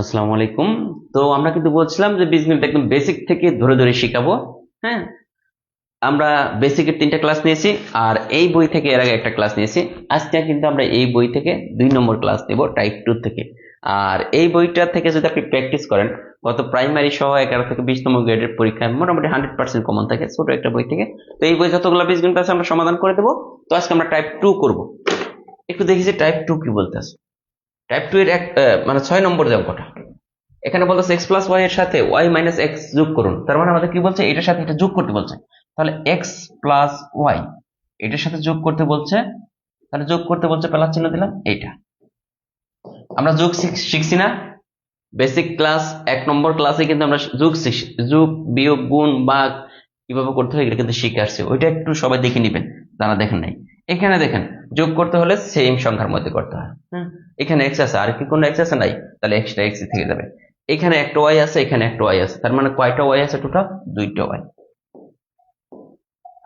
আসসালামু আলাইকুম। তো আমরা কিন্তু বলছিলাম যে বীজগণিত একদম বেসিক থেকে ধরে ধরে শিখাবো হ্যাঁ? আমরা বেসিকের তিনটা ক্লাস নিয়েছি আর এই বই থেকে এর আগে একটা ক্লাস নিয়েছি। আজকে কিন্তু আমরা এই বই থেকে দুই নম্বর ক্লাস নেব টাইপ টু থেকে। আর এই বইটা থেকে যদি আপনি প্র্যাকটিস করেন, গত প্রাইমারি সহ এগারো থেকে বিশ নম্বর গ্রেডের পরীক্ষায় মোটামুটি হান্ড্রেড পার্সেন্ট কমন থাকে ছোট একটা বই থেকে। তো এই বই যতগুলো বীজগণিত আছে আমরা সমাধান করে দেবো। তো আজকে আমরা টাইপ টু করব। একটু দেখি যে টাইপ টু কি বলতে আছে। টাইপ টু এর এক মানে ছয় নম্বর যে অঙ্কটা এখানে বলতেছে এক্স প্লাস ওয়াই এর সাথে ওয়াই মাইনাস এক্স যোগ করুন। তার মানে আমাদের কি বলছে? এটার সাথে এটা যোগ করতে বলছে। তাহলে এক্স প্লাস ওয়াই এটার সাথে যোগ করতে বলছে, তাহলে যোগ করতে বলছে প্লাস চিহ্ন দিলাম, এইটা। আমরা যোগ শিখ- শিখছি না। বেসিক ক্লাস এক নম্বর ক্লাসে কিন্তু আমরা যোগ শিখ- যোগ বিয়োগ গুণ বা কীভাবে করতে হয়, এটা কিন্তু শিখে আসছে। ওইটা একটু সবাই দেখে নিবেন, যারা দেখেন নাই। এখানে দেখেন যোগ করতে হলে সেম সংখ্যার মধ্যে করতে হয়। এখানে এক্স আছে আর কি কোনো এক্স আছে নাই? তাহলে এক্সটা এক্স থেকে যাবে। এখানে একটা ওয়াই আছে এখানে একটা ওয়াই আছে তার মানে কয়টা ওয়াই আছে টোটাল দুইটা ওয়াই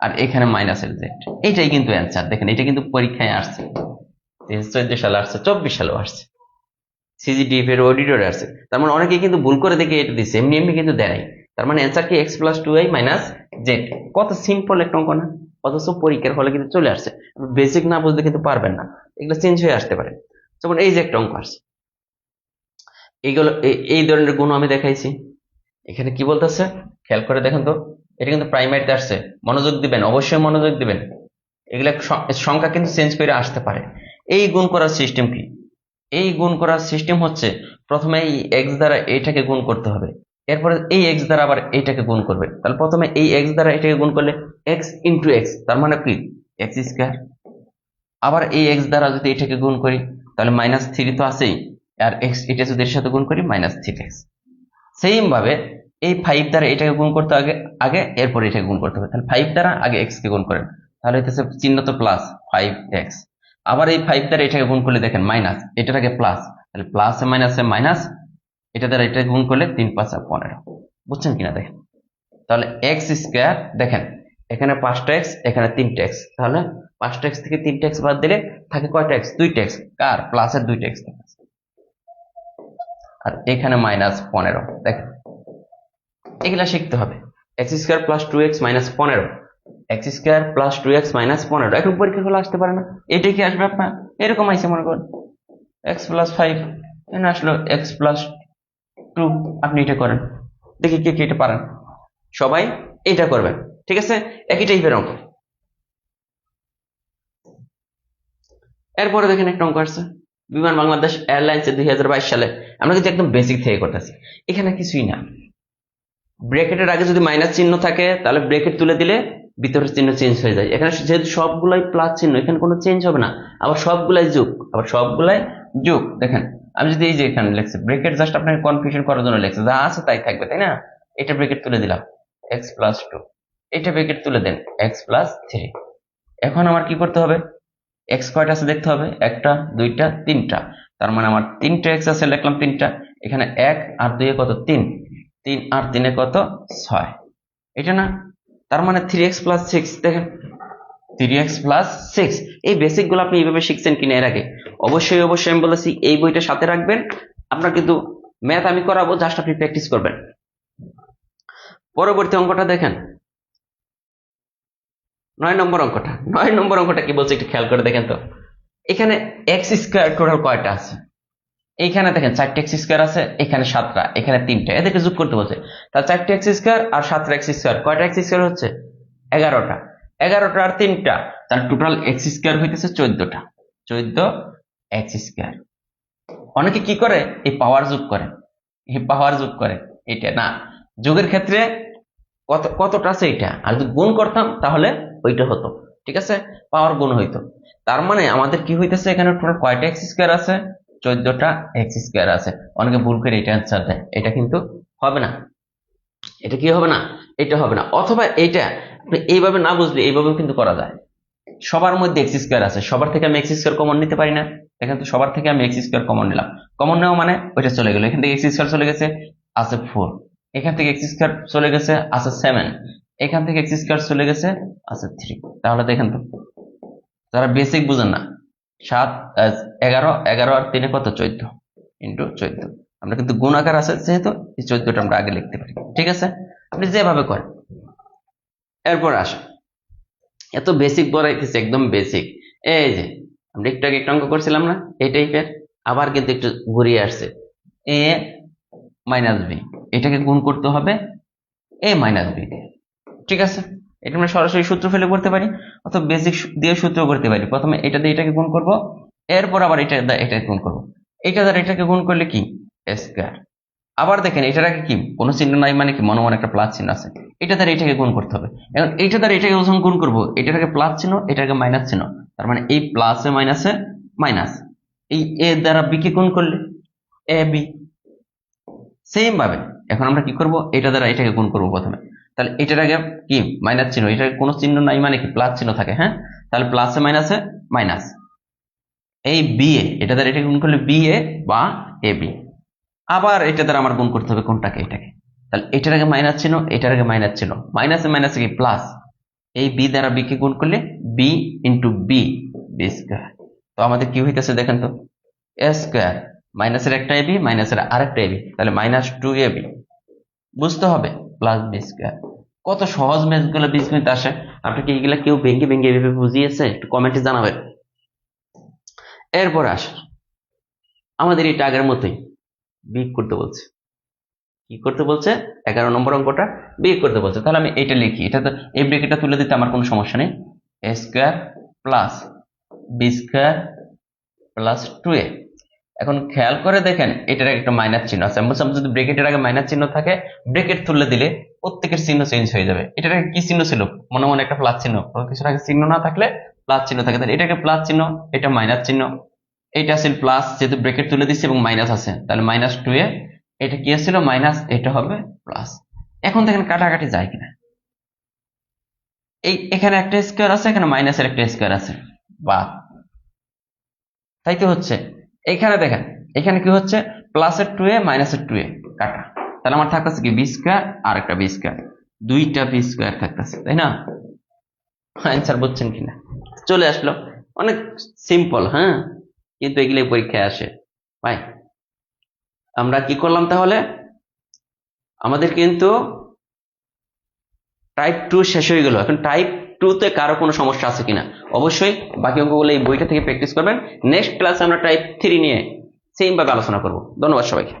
আর এখানে মাইনাসের জেড এইটাই কিন্তু অ্যান্সার দেখেন এটা কিন্তু পরীক্ষায় আসছে। চোদ্দ সালে আসছে চব্বিশ সালেও আসছে। সিজিডিএফ এর অডিটরে আসছে। তার মানে অনেকে কিন্তু ভুল করে দেখে এটা দিচ্ছে এমনি এমনি কিন্তু দেয় তার মানে অ্যান্সার কি X plus two I minus Z কত সিম্পল একটা অঙ্ক না? অথচ পরীক্ষার হলে কিন্তু চলে আসছে। বেসিক না বুঝতে কিন্তু পারবেন না। এগুলো চেঞ্জ হয়ে আসতে পারে। যেমন এই যে একটা অঙ্ক আসছে। এইগুলো এই- ধরনের গুণ আমি দেখাইছি। এখানে কি বলতেছে? খেয়াল করে দেখেন তো। এটা কিন্তু প্রাইমারিতে আসছে। মনোযোগ দিবেন, অবশ্যই মনোযোগ দিবেন। এগুলা সংখ্যা কিন্তু চেঞ্জ করে আসতে পারে। এই গুণ করার সিস্টেম কি? এই গুণ করার সিস্টেম হচ্ছে প্রথমে এই এক্স দ্বারা এইটাকে গুণ করতে হবে। এরপরে এই এক্স দ্বারা আবার এইটাকে গুণ করবে। তাহলে প্রথমে এই এক্স দ্বারা এটাকে গুণ করলে এক্স ইন্টু এক্স তার মানে কি? এক্স স্কোয়ার আবার এই এক্স দ্বারা যদি এটাকে গুণ করি, তাহলে মাইনাস থ্রি তো আছেই। আর এক্স এটা যদি এর সাথে গুণ করি মাইনাস থ্রি এক্স সেম ভাবে এই ফাইভ দ্বারা এটাকে গুণ করতে আগে আগে, এরপর এটাকে গুণ করতে হবে। তাহলে ফাইভ দ্বারা আগে এক্স কে গুণ করেন। তাহলে হইতেছে চিহ্ন তো প্লাস ফাইভ এক্স আবার এই ফাইভ দ্বারা এটাকে গুণ করলে দেখেন মাইনাস এটার আগে প্লাস তাহলে প্লাস মাইনাসে মাইনাস এটা দ্বারা এটা গুণ করলে তিন পাঁচা পনেরো। বুঝছেন কিনা দেখেন? তাহলে এক্স স্কোয়ার দেখেন, এখানে পাঁচটা এক্স এখানে তিনটা এক্স তাহলে পাঁচটা এক্স থেকে তিনটা এক্স বাদ দিলে থাকে কয়টা এক্স দুইটা এক্স কার? প্লাসের দুইটা এক্স আর এখানে মাইনাস পনেরো। দেখেন, এগুলা শিখতে হবে। X square plus two X minus পনেরো। X square plus two X minus পনেরো। এখন পরীক্ষা গুলো আসতে পারে না। এটাই কি আসবে আপনার? এরকম আইসে মনে করেন। এক্স প্লাস ফাইভ আসলো এক্স প্লাস টু আপনি এটা করেন। দেখি কে কে এটা পারেন। সবাই এটা করবেন, ঠিক আছে? একই টাইপের অঙ্ক। এরপরে দেখেন একটা অঙ্ক আসছে। বিমান বাংলাদেশ এয়ারলাইন্স দুই সালে। আমরা কিন্তু একদম বেসিক থেকে করতেছি। এখানে কিছুই না। ব্রেকেটের আগে যদি মাইনাস চিহ্ন থাকে, তাহলে ব্রেকেট তুলে দিলে ভিতরের চিহ্ন চেঞ্জ হয়ে যায়। এখানে যেহেতু সবগুলাই প্লাস চিহ্ন, এখানে কোনো চেঞ্জ হবে না। আবার সবগুলাই যোগ, আবার সবগুলাই যোগ, দেখেন। আমি যদি এই যে এখানে লেখছি ব্রেকেট জাস্ট আপনাকে কনফিউশন করার জন্য লেখছে, যা আছে তাই থাকবে, তাই না? এটা ব্রেকেট তুলে দিলাম এক্স প্লাস টু এটা ব্রেকেট তুলে দেন এক্স প্লাস থ্রি এখন আমার কি করতে হবে? এক্স কয়টা আছে দেখতে হবে? একটা, দুইটা, তিনটা। তার মানে আমার তিনটা এক্স আছে, লিখলাম তিনটা। এখানে এক আর দুইয়ে কত? তিন। তিন আর তিনে কত? ছয়। এটা না? তার মানে থ্রি এক্স প্লাস সিক্স দেখেন। থ্রি এক্স প্লাস সিক্স এই বেসিকগুলো আপনি এইভাবে শিখছেন কিনা এর আগে? অবশ্যই অবশ্যই আমি বলেছি, এই বইটা সাথে রাখবেন। আপনার কিন্তু ম্যাথ আমি করাবো, জাস্ট আপনি প্র্যাকটিস করবেন। পরবর্তী অঙ্কটা দেখেন। নয় নম্বর অঙ্কটা। নয় নম্বর অঙ্কটা কি বলছে একটু খেয়াল করে দেখেন তো। এখানে এক্স স্কোয়ার টোটাল কয়টা আছে? এইখানে দেখেন চারটে এক্স স্কোয়ার আছে, এখানে সাতটা, এখানে তিনটা। এদেরকে যোগ করতে বলছে। তাহলে চারটে এক্স স্কোয়ার আর সাতটা এক্স স্কোয়ার। কয়টা এক্স স্কোয়ার হচ্ছে? এগারোটা। এগারোটা আর তিনটা তার টোটাল এক্স স্কোয়ার হইতেছে চোদ্দটা। চোদ্দ এক্স স্কোয়ার অনেকে কি করে? এই পাওয়ার যোগ করে। এই পাওয়ার যোগ করে। এটা না। যোগের ক্ষেত্রে কত, কতটা আছে এটা আর যদি গুণ করতাম, তাহলে ওইটা হতো। ঠিক আছে? পাওয়ার গুণ হইতো। তার মানে আমাদের কি হইতেছে এখানে? টোটাল কয়টা এক্স স্কোয়ার আছে? চোদ্দটা এক্স স্কোয়ার আছে। অনেকে ভুল করে এটা অ্যান্সার দেয়। এটা কিন্তু হবে না। এটা কি হবে না? এটা হবে না। অথবা এটা এইভাবে না বুঝলে এইভাবেও কিন্তু করা যায়। সবার মধ্যে এক্স স্কোয়ার আছে। সবার থেকে আমি এক্স স্কোয়ার কমন নিতে পারি না। এখান থেকে সবার থেকে আমি এক্স স্কোয়ার কমন নিলাম। কমন নেওয়া মানে ওইটা চলে গেল। এখান থেকে এক্স স্কোয়ার চলে গেছে, আছে ফোর এখান থেকে এক্স স্কোয়ার চলে গেছে, আছে সেভেন এখান থেকে এক্স স্কোয়ার চলে গেছে, আছে থ্রি তাহলে দেখেন তো, যারা বেসিক বুঝেন না, সাত এগারো এগারো আর তিনে কত? চোদ্দ ইন্টু চোদ্দ। আমরা কিন্তু গুণাকার আছে যেহেতু, এই চোদ্দটা আমরা আগে লিখতে পারি। ঠিক আছে? আপনি যেভাবে করেন। এরপর আসে এত বেসিক বলাইতেছে একদম বেসিক এই যে, আমরা একটু আগে একটা অঙ্ক করছিলাম না? এই টাইপের আবার কিন্তু একটু ঘুরিয়ে আসছে। এ মাইনাস বি এটাকে গুণ করতে হবে এ মাইনাস বি ঠিক আছে? এটা আমরা সরাসরি সূত্র ফেলে করতে পারি, অথবা বেসিক দিয়ে সূত্র করতে পারি। প্রথমে এটা দিয়ে এটাকে গুণ করব, এরপর আবার এটা এটাকে গুণ করব। এটা দ্বারা এটাকে গুণ করলে কি? স্কোয়ার আবার দেখেন, এটার আগে কি? কোনো চিহ্ন নাই মানে কি? মনে মনে একটা প্লাস চিহ্ন আছে। এটা দ্বারা এটাকে গুণ করতে হবে। এখন এইটা দ্বারা এটাকে যখন গুণ করব, এটার আগে প্লাস চিহ্ন, এটার আগে মাইনাস চিহ্ন। তার মানে এই প্লাসে মাইনাসে মাইনাস এই এ দ্বারা বি কে গুণ করলে? এ বি সেম ভাবে। এখন আমরা কি করব? এটা দ্বারা এটাকে গুণ করব প্রথমে। তাহলে এটার আগে কি? মাইনাস চিহ্ন। আগে কোনো চিহ্ন নাই মানে কি? প্লাস চিহ্ন থাকে হ্যাঁ? তাহলে প্লাসে মাইনাসে মাইনাস এই বি এ, এটা দ্বারা এটাকে গুণ করলে বি এ বা এ বি আবার এটা দ্বারা আমার গুণ করতে হবে কোনটাকে? এটাকে। তাহলে এটার আগে মাইনাস ছিল এটার আগে মাইনাস ছিল মাইনাসে মাইনাসে কি? প্লাস এই বি দ্বারা বি কে গুণ করলে B into B B square তো আমাদের কি হইতেছে দেখেন তো? এ স্কোয়ার মাইনাসের একটা এবি মাইনাসের আরেকটা এবি তাহলে মাইনাস টু এবি বুঝতে হবে? প্লাস বি স্কোয়ার কত সহজ ম্যাথগুলো বীজগণিত আসে। আপনি কি এগুলা কেউ ভেঙে ভেঙে এভাবে বুঝিয়েছে? একটু কমেন্টে জানাবেন। এরপর আস। আমাদের এটা আগের মতোই। বিগ করতে বলছে। কি করতে বলছে? এগারো নম্বর অঙ্কটা বিগ করতে বলছে। তাহলে আমি এটা লিখি। এটা তো এই ব্রেকেটটা তুলে দিতে আমার কোনো সমস্যা নেই। A square plus B square plus two A এখন খেয়াল করে দেখেন, এটার একটা মাইনাস চিহ্ন আছে। বলছিলাম যদি ব্রেকেটের আগে মাইনাস চিহ্ন থাকে ব্রেকেট তুলে দিলে প্রত্যেকের চিহ্ন চেঞ্জ হয়ে যাবে। এটার কি চিহ্ন ছিল? মনে মনে একটা প্লাস চিহ্ন। কিছুর আগে চিহ্ন না থাকলে প্লাস চিহ্ন থাকে। তাহলে এটাকে প্লাস চিহ্ন, এটা মাইনাস চিহ্ন। এটা আছে প্লাস যেহেতু ব্রেকেট তুলে দিচ্ছে এবং মাইনাস আছে। তাহলে মাইনাস টু এ এটা কি ছিল মাইনাস এটা হবে প্লাস এখন দেখেন কাটাকাটি যায় কিনা। এই এখানে একটা স্কোয়ার আছে, এখানে মাইনাসের একটা স্কোয়ার আছে। বা, তাই তো হচ্ছে। এখানে দেখেন, এখানে কি হচ্ছে? প্লাসের টু এ মাইনাসের টু এ কাটা। তাহলে আমার থাকতেছে কি? বি স্কোয়ার আর একটা বি স্কোয়ার দুইটা বি স্কোয়ার থাকতেছে, তাই না? অ্যান্সার বুঝছেন কিনা? চলে আসলো। অনেক সিম্পল হ্যাঁ? কিন্তু এগুলি পরীক্ষায় আসে। ভাই, আমরা কি করলাম তাহলে? আমাদের কিন্তু টাইপ টু শেষ হয়ে গেল। এখন টাইপ টুতে কারও কোনো সমস্যা আছে কিনা? অবশ্যই বাকি অঙ্কগুলো এই বইটা থেকে প্র্যাকটিস করবেন। নেক্সট ক্লাসে আমরা টাইপ থ্রি নিয়ে সেম ভাবে আলোচনা করব। ধন্যবাদ সবাইকে।